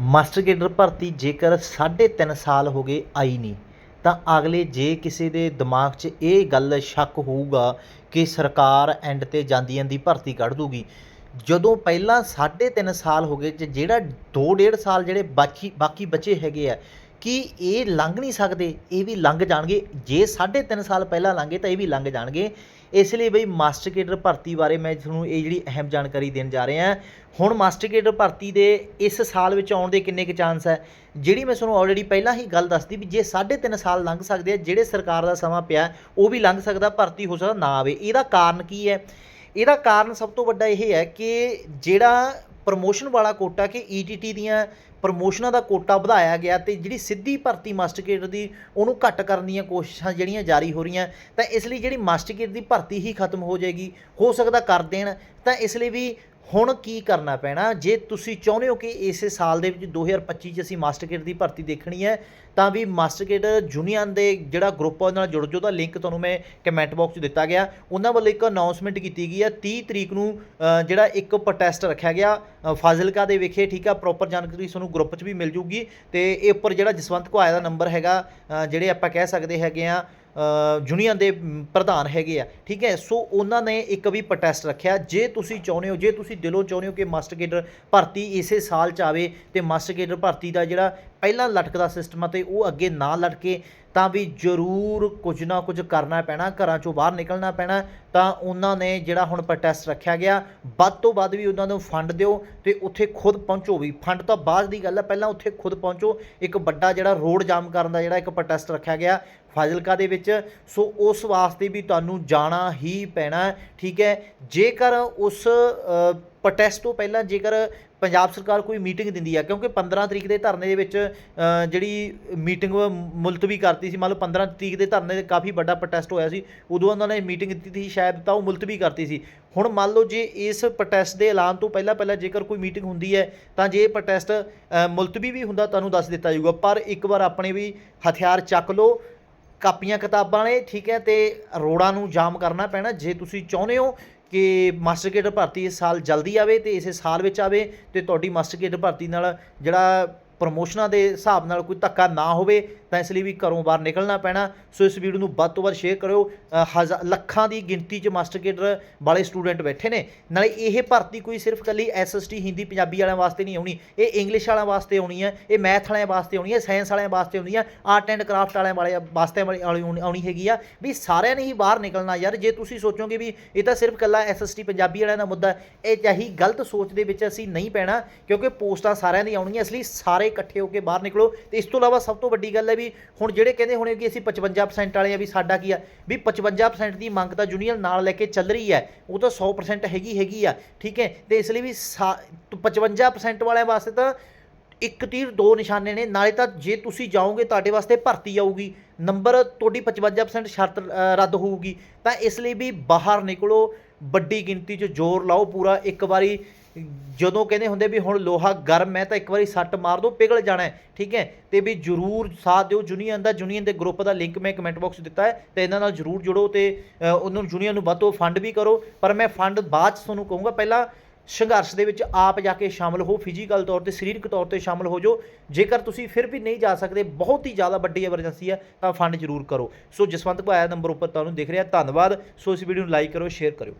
Master cadre ਭਰਤੀ ਜੇਕਰ ਸਾਢੇ ਤਿੰਨ ਸਾਲ ਹੋ ਗਏ ਆਈ ਨਹੀਂ, ਤਾਂ ਅਗਲੇ ਜੇ ਕਿਸੇ ਦੇ ਦਿਮਾਗ 'ਚ ਇਹ ਗੱਲ ਸ਼ੱਕ ਹੋਊਗਾ ਕਿ ਸਰਕਾਰ ਐਂਡ ਤੇ ਜਾਂਦੀ ਜਾਂਦੀ ਭਰਤੀ ਕੱਢ ਦੂਗੀ। ਜਦੋਂ ਪਹਿਲਾਂ ਸਾਢੇ ਤਿੰਨ ਸਾਲ ਹੋ ਗਏ ਤੇ ਜਿਹੜਾ 2.5 ਸਾਲ ਜਿਹੜੇ ਬਾਕੀ ਬਾਕੀ ਬਚੇ ਹੈਗੇ ਆ ਕਿ ਇਹ ਲੰਘ ਨਹੀਂ ਸਕਦੇ, ਇਹ ਵੀ ਲੰਘ ਜਾਣਗੇ। ਜੇ ਸਾਢੇ ਤਿੰਨ ਸਾਲ ਪਹਿਲਾਂ ਲੰਘੇ ਤਾਂ ਇਹ ਵੀ ਲੰਘ ਜਾਣਗੇ। ਇਸ ਲਈ ਬਈ ਮਾਸਟਰ ਕੇਡਰ ਭਰਤੀ ਬਾਰੇ ਮੈਂ ਤੁਹਾਨੂੰ ਇਹ ਜਿਹੜੀ ਅਹਿਮ ਜਾਣਕਾਰੀ ਦੇਣ ਜਾ ਰਿਹਾ ਹਾਂ। ਹੁਣ ਮਾਸਟਰ ਕੇਡਰ ਭਰਤੀ ਦੇ ਇਸ ਸਾਲ ਵਿੱਚ ਆਉਣ ਦੇ ਕਿੰਨੇ ਕੁ ਚਾਂਸ ਹੈ? ਜਿਹੜੀ ਮੈਂ ਤੁਹਾਨੂੰ ਆਲਰੇਡੀ ਪਹਿਲਾਂ ਹੀ ਗੱਲ ਦੱਸਦੀ ਵੀ ਜੇ ਸਾਢੇ ਤਿੰਨ ਸਾਲ ਲੰਘ ਸਕਦੇ ਆ, ਜਿਹੜੇ ਸਰਕਾਰ ਦਾ ਸਮਾਂ ਪਿਆ, ਉਹ ਵੀ ਲੰਘ ਸਕਦਾ, ਭਰਤੀ ਹੋ ਸਕਦਾ, ਨਾ ਆਵੇ। ਇਹਦਾ ਕਾਰਨ ਕੀ ਹੈ? ਇਹਦਾ ਕਾਰਨ ਸਭ ਤੋਂ ਵੱਡਾ ਇਹ ਹੈ ਕਿ ਜਿਹੜਾ ਪ੍ਰਮੋਸ਼ਨ ਵਾਲਾ ਕੋਟਾ ਕਿ ਈਟੀਟੀ ਦੀਆਂ ਪ੍ਰਮੋਸ਼ਨਾਂ ਦਾ ਕੋਟਾ ਵਧਾਇਆ ਗਿਆ ਤੇ ਜਿਹੜੀ ਸਿੱਧੀ ਭਰਤੀ ਮਾਸਟਰ ਕੇਡਰ ਦੀ ਉਹਨੂੰ ਘੱਟ ਕਰਨ ਦੀਆਂ ਕੋਸ਼ਿਸ਼ਾਂ ਜਿਹੜੀਆਂ ਜਾਰੀ ਹੋ ਰਹੀਆਂ, ਤਾਂ ਇਸ ਲਈ ਜਿਹੜੀ ਮਾਸਟਰ ਕੇਡਰ ਦੀ ਭਰਤੀ ਹੀ ਖਤਮ ਹੋ ਜਾਏਗੀ, ਹੋ ਸਕਦਾ ਕਰ ਦੇਣ, ਤਾਂ ਇਸ ਲਈ ਵੀ ਹੁਣ ਕੀ ਕਰਨਾ ਪੈਣਾ? ਜੇ ਤੁਸੀਂ ਚਾਹੁੰਦੇ ਹੋ ਕਿ ਇਸੇ ਸਾਲ ਦੇ ਵਿੱਚ 2025 ਚ ਅਸੀਂ ਮਾਸਟਰ ਕੇਡਰ ਦੀ ਭਰਤੀ ਦੇਖਣੀ ਹੈ, ਤਾਂ ਵੀ ਮਾਸਟਰ ਕੇਡਰ ਜੂਨੀਅਰ ਦੇ ਜਿਹੜਾ ਗਰੁੱਪ ਆ, ਉਹਦੇ ਨਾਲ ਜੁੜ ਜਾਓ। ਦਾ ਲਿੰਕ ਤੁਹਾਨੂੰ ਮੈਂ ਕਮੈਂਟ ਬਾਕਸ 'ਚ ਦਿੱਤਾ ਗਿਆ। ਉਹਨਾਂ ਵੱਲੋਂ ਇੱਕ ਅਨਾਉਂਸਮੈਂਟ ਕੀਤੀ ਗਈ ਹੈ। 30 ਤਰੀਕ ਨੂੰ ਜਿਹੜਾ ਇੱਕ ਪ੍ਰੋਟੈਸਟ ਰੱਖਿਆ ਗਿਆ ਫਾਜ਼ਿਲਕਾ ਦੇ ਵਿਖੇ, ਠੀਕ ਆ? ਪ੍ਰੋਪਰ ਜਾਣਕਾਰੀ ਤੁਹਾਨੂੰ ਗਰੁੱਪ 'ਚ ਵੀ ਮਿਲ ਜੂਗੀ। ਤੇ ਇਹ ਉੱਪਰ ਜਿਹੜਾ ਜਸਵੰਤ ਘੁਆਇਆ ਦਾ ਨੰਬਰ ਹੈਗਾ ਜਿਹੜੇ ਆਪਾਂ ਕਹਿ ਸਕਦੇ ਹੈਗੇ ਆ ਯੂਨੀਅਨ ਦੇ ਪ੍ਰਧਾਨ ਹੈਗੇ ਆ, ਠੀਕ ਹੈ? ਸੋ ਉਹਨਾਂ ਨੇ ਇੱਕ ਵੀ ਪ੍ਰੋਟੈਸਟ ਰੱਖਿਆ। ਜੇ ਤੁਸੀਂ ਚਾਹੁੰਦੇ ਹੋ, ਜੇ ਤੁਸੀਂ ਦਿਲੋਂ ਚਾਹੁੰਦੇ ਹੋ ਕਿ ਮਾਸਟਰ ਕੇਡਰ ਭਰਤੀ ਇਸੇ ਸਾਲ ਚ ਆਵੇ ਤੇ ਮਾਸਟਰ ਕੇਡਰ ਭਰਤੀ ਦਾ ਜਿਹੜਾ ਪਹਿਲਾਂ ਲਟਕਦਾ ਸਿਸਟਮ ਆ ਤੇ ਉਹ ਅੱਗੇ ਨਾ ਲਟਕੇ ਤਾਂ ਵੀ ਜ਼ਰੂਰ ਕੁਝ ਨਾ ਕੁਝ ਕਰਨਾ ਪੈਣਾ, ਘਰਾਂ ਚੋਂ ਬਾਹਰ ਨਿਕਲਣਾ ਪੈਣਾ, ਤਾਂ ਉਹਨਾਂ ਨੇ ਜਿਹੜਾ ਹੁਣ ਪ੍ਰੋਟੈਸਟ ਰੱਖਿਆ ਗਿਆ, ਵੱਧ ਤੋਂ ਵੱਧ ਵੀ ਉਹਨਾਂ ਨੂੰ ਫੰਡ ਦਿਓ ਤੇ ਉੱਥੇ ਖੁਦ ਪਹੁੰਚੋ ਵੀ। ਫੰਡ ਤਾਂ ਬਾਅਦ ਦੀ ਗੱਲ ਹੈ ਪਹਿਲਾਂ ਉੱਥੇ ਖੁਦ ਪਹੁੰਚੋ, ਇੱਕ ਵੱਡਾ ਜਿਹੜਾ ਰੋਡ ਜਾਮ ਕਰਨ ਦਾ ਜਿਹੜਾ ਇੱਕ ਪ੍ਰੋਟੈਸਟ ਰੱਖਿਆ ਗਿਆ ਫਾਜ਼ਿਲਕਾ ਦੇ ਵਿੱਚ। ਸੋ ਉਸ ਵਾਸਤੇ ਵੀ ਤੁਹਾਨੂੰ ਜਾਣਾ ਹੀ ਪੈਣਾ, ਠੀਕ ਹੈ? ਜੇਕਰ ਉਸ ਪ੍ਰੋਟੈਸਟ ਤੋਂ ਪਹਿਲਾਂ ਜੇਕਰ ਪੰਜਾਬ ਸਰਕਾਰ ਕੋਈ ਮੀਟਿੰਗ ਦਿੰਦੀ ਹੈ ਕਿਉਂਕਿ 15 ਤਰੀਕ ਦੇ ਧਰਨੇ ਦੇ ਵਿੱਚ ਜਿਹੜੀ ਮੀਟਿੰਗ ਮੁਲਤਵੀ ਕਰਤੀ ਸੀ, ਮੰਨ ਲਓ 15 ਤਰੀਕ ਦੇ ਧਰਨੇ ਤੇ ਕਾਫੀ ਵੱਡਾ ਪ੍ਰੋਟੈਸਟ ਹੋਇਆ ਸੀ, ਉਦੋਂ ਉਹਨਾਂ ਨੇ ਮੀਟਿੰਗ ਦਿੱਤੀ ਸੀ, ਸ਼ਾਇਦ ਤਾਂ ਉਹ ਮੁਲਤਵੀ ਕਰਤੀ ਸੀ। ਹੁਣ ਮੰਨ ਲਓ ਜੇ ਇਸ ਪ੍ਰੋਟੈਸਟ ਦੇ ਐਲਾਨ ਤੋਂ ਪਹਿਲਾਂ ਪਹਿਲਾਂ ਜੇਕਰ ਕੋਈ ਮੀਟਿੰਗ ਹੁੰਦੀ ਹੈ, ਤਾਂ ਜੇ ਪ੍ਰੋਟੈਸਟ ਮੁਲਤਵੀ ਵੀ ਹੁੰਦਾ, ਤੁਹਾਨੂੰ ਦੱਸ ਦਿੱਤਾ ਜਾਊਗਾ। ਪਰ ਇੱਕ ਵਾਰ ਆਪਣੇ ਵੀ ਹਥਿਆਰ ਚੱਕ ਲਓ, ਕਾਪੀਆਂ ਕਿਤਾਬਾਂ ਨੇ ਠੀਕ ਹੈ, ਤੇ ਰੋਡਾਂ ਨੂੰ ਜਾਮ ਕਰਨਾ ਪੈਣਾ, ਜੇ ਤੁਸੀਂ ਚਾਹੁੰਦੇ ਹੋ ਕਿ ਮਾਸਟਰ ਕੇਡਰ ਭਰਤੀ ਇਸ ਸਾਲ ਜਲਦੀ ਆਵੇ ਤੇ ਇਸੇ ਸਾਲ ਵਿੱਚ ਆਵੇ ਤੇ ਤੁਹਾਡੀ ਮਾਸਟਰ ਕੇਡਰ ਭਰਤੀ ਨਾਲ ਜਿਹੜਾ ਪ੍ਰਮੋਸ਼ਨਾਂ ਦੇ ਹਿਸਾਬ ਨਾਲ ਕੋਈ ਧੱਕਾ ਨਾ ਹੋਵੇ ਤਾਂ ਇਸ ਲਈ ਵੀ ਘਰੋਂ ਬਾਹਰ ਨਿਕਲਣਾ ਪੈਣਾ। ਸੋ ਇਸ ਵੀਡੀਓ ਨੂੰ ਵੱਧ ਤੋਂ ਵੱਧ ਸ਼ੇਅਰ ਕਰਿਓ। ਅ, ਲੱਖਾਂ ਦੀ ਗਿਣਤੀ 'ਚ ਮਾਸਟਰ ਕੇਡਰ ਵਾਲੇ ਸਟੂਡੈਂਟ ਬੈਠੇ ਨੇ। ਨਾਲੇ ਇਹ ਭਰਤੀ ਕੋਈ ਸਿਰਫ ਕੱਲੀ ਐਸਐਸਟੀ ਹਿੰਦੀ ਪੰਜਾਬੀ ਵਾਲਿਆਂ ਵਾਸਤੇ ਨਹੀਂ ਆਉਣੀ। ਇਹ ਇੰਗਲਿਸ਼ ਵਾਲਿਆਂ ਵਾਸਤੇ ਆਉਣੀ ਹੈ ਇਹ ਮੈਥ ਵਾਲਿਆਂ ਵਾਸਤੇ ਆਉਣੀ ਹੈ ਸਾਇੰਸ ਵਾਲਿਆਂ ਵਾਸਤੇ ਆਉਣੀ ਹੈ ਆਰਟ ਐਂਡ ਕਰਾਫਟ ਵਾਲਿਆਂ ਵਾਲੇ ਵਾਸਤੇ ਆਉਣੀ ਹੈਗੀ ਆ। ਵੀ ਸਾਰਿਆਂ ਨੇ ਹੀ ਬਾਹਰ ਨਿਕਲਣਾ ਯਾਰ। ਜੇ ਤੁਸੀਂ ਸੋਚੋਗੇ ਵੀ ਇਹ ਤਾਂ ਸਿਰਫ ਕੱਲਾ ਐਸਐਸਟੀ ਪੰਜਾਬੀ ਵਾਲਿਆਂ ਦਾ ਮੁੱਦਾ ਇਹ ਚਾਹੀ ਗਲਤ ਸੋਚ ਦੇ ਵਿੱਚ ਅਸੀਂ ਨਹੀਂ ਪੈਣਾ। ਕਿਉਂਕਿ ਪੋਸਟਾਂ ਸਾਰਿਆਂ ਦੀ ਆਉਣਗੀਆਂ ਇਸ ਲਈ ਸਾਰੇ ਇਕੱਠੇ ਹੋ ਕੇ ਬਾਹਰ ਨਿਕਲੋ। ਤੇ ਇਸ ਤੋਂ ਇਲਾਵਾ ਸਭ ਤੋਂ ਵੱਡੀ ਗੱਲ ਹੈ ਵੀ ਹੁਣ ਜਿਹੜੇ ਕਹਿੰਦੇ ਹੋਣੇ ਕਿ ਅਸੀਂ 55% ਵਾਲੇ ਆ, ਵੀ ਸਾਡਾ ਕੀ ਆ? ਵੀ 55% ਦੀ ਮੰਗ ਤਾਂ ਯੂਨੀਅਨ ਨਾਲ ਲੈ ਕੇ ਚੱਲ ਰਹੀ ਹੈ, ਉਹ ਤਾਂ 100% ਹੈਗੀ ਹੈਗੀ ਆ, ਠੀਕ ਹੈ? ਤੇ ਇਸ ਲਈ ਵੀ ਸਾ- 55% ਵਾਲਿਆਂ ਵਾਸਤੇ ਤਾਂ ਇੱਕ ਤੀਰ ਦੋ ਨਿਸ਼ਾਨੇ ਨੇ, ਨਾਲੇ ਤਾਂ ਜੇ ਤੁਸੀਂ ਜਾਓਗੇ ਤੁਹਾਡੇ ਵਾਸਤੇ ਭਰਤੀ ਆਊਗੀ, ਨੰਬਰ ਤੁਹਾਡੀ 55% ਸ਼ਰਤ ਰੱਦ ਹੋਊਗੀ, ਤਾਂ ਇਸ ਲਈ ਵੀ ਬਾਹਰ ਨਿਕਲੋ, ਵੱਡੀ ਗਿਣਤੀ 'ਚ ਜ਼ੋਰ ਲਾਓ, ਪੂਰਾ ਇੱਕ ਵਾਰੀ ਜਦੋਂ ਕਹਿੰਦੇ ਹੁੰਦੇ ਵੀ ਹੁਣ ਲੋਹਾ ਗਰਮ ਹੈ ਤਾਂ ਇੱਕ ਵਾਰੀ ਸੱਟ ਮਾਰ ਦਿਓ ਪਿਘਲ ਜਾਣਾ ਠੀਕ ਹੈ? ਤੇ ਵੀ ਜਰੂਰ ਸਾਥ ਦਿਓ ਜੂਨੀਅਰ ਦਾ ਜੂਨੀਅਰ ਦੇ ਗਰੁੱਪ ਦਾ ਲਿੰਕ ਮੈਂ ਕਮੈਂਟ ਬਾਕਸ ਦਿੱਤਾ ਹੈ ਤੇ ਇਹਨਾਂ ਨਾਲ ਜਰੂਰ ਜੁੜੋ ਤੇ ਅ, ਉਹਨੂੰ ਜੂਨੀਅਰ ਨੂੰ ਵੱਧ ਤੋਂ ਫੰਡ ਵੀ ਕਰੋ। ਪਰ ਮੈਂ ਫੰਡ ਬਾਅਦ 'ਚ ਤੁਹਾਨੂੰ ਕਹੂੰਗਾ ਪਹਿਲਾਂ ਸੰਘਰਸ਼ ਦੇ ਵਿੱਚ ਆਪ ਜਾ ਕੇ ਸ਼ਾਮਲ ਹੋ ਫਿਜ਼ੀਕਲ ਤੌਰ ਤੇ ਸਰੀਰਕ ਤੌਰ ਤੇ ਸ਼ਾਮਲ ਹੋ ਜਾਓ। ਜੇਕਰ ਤੁਸੀਂ ਫਿਰ ਵੀ ਨਹੀਂ ਜਾ ਸਕਦੇ ਬਹੁਤ ਹੀ ਜ਼ਿਆਦਾ ਵੱਡੀ ਐਮਰਜੈਂਸੀ ਹੈ ਤਾਂ ਫੰਡ ਜ਼ਰੂਰ ਕਰੋ। ਸੋ ਜਸਵੰਤ ਭਾਇਆ ਨੰਬਰ ਉੱਪਰ ਤੁਹਾਨੂੰ ਦਿਖ ਰਿਹਾ ਧੰਨਵਾਦ। ਸੋ ਇਸ ਵੀਡੀਓ ਨੂੰ ਲਾਈਕ ਕਰੋ ਸ਼ੇਅਰ ਕਰਿਓ।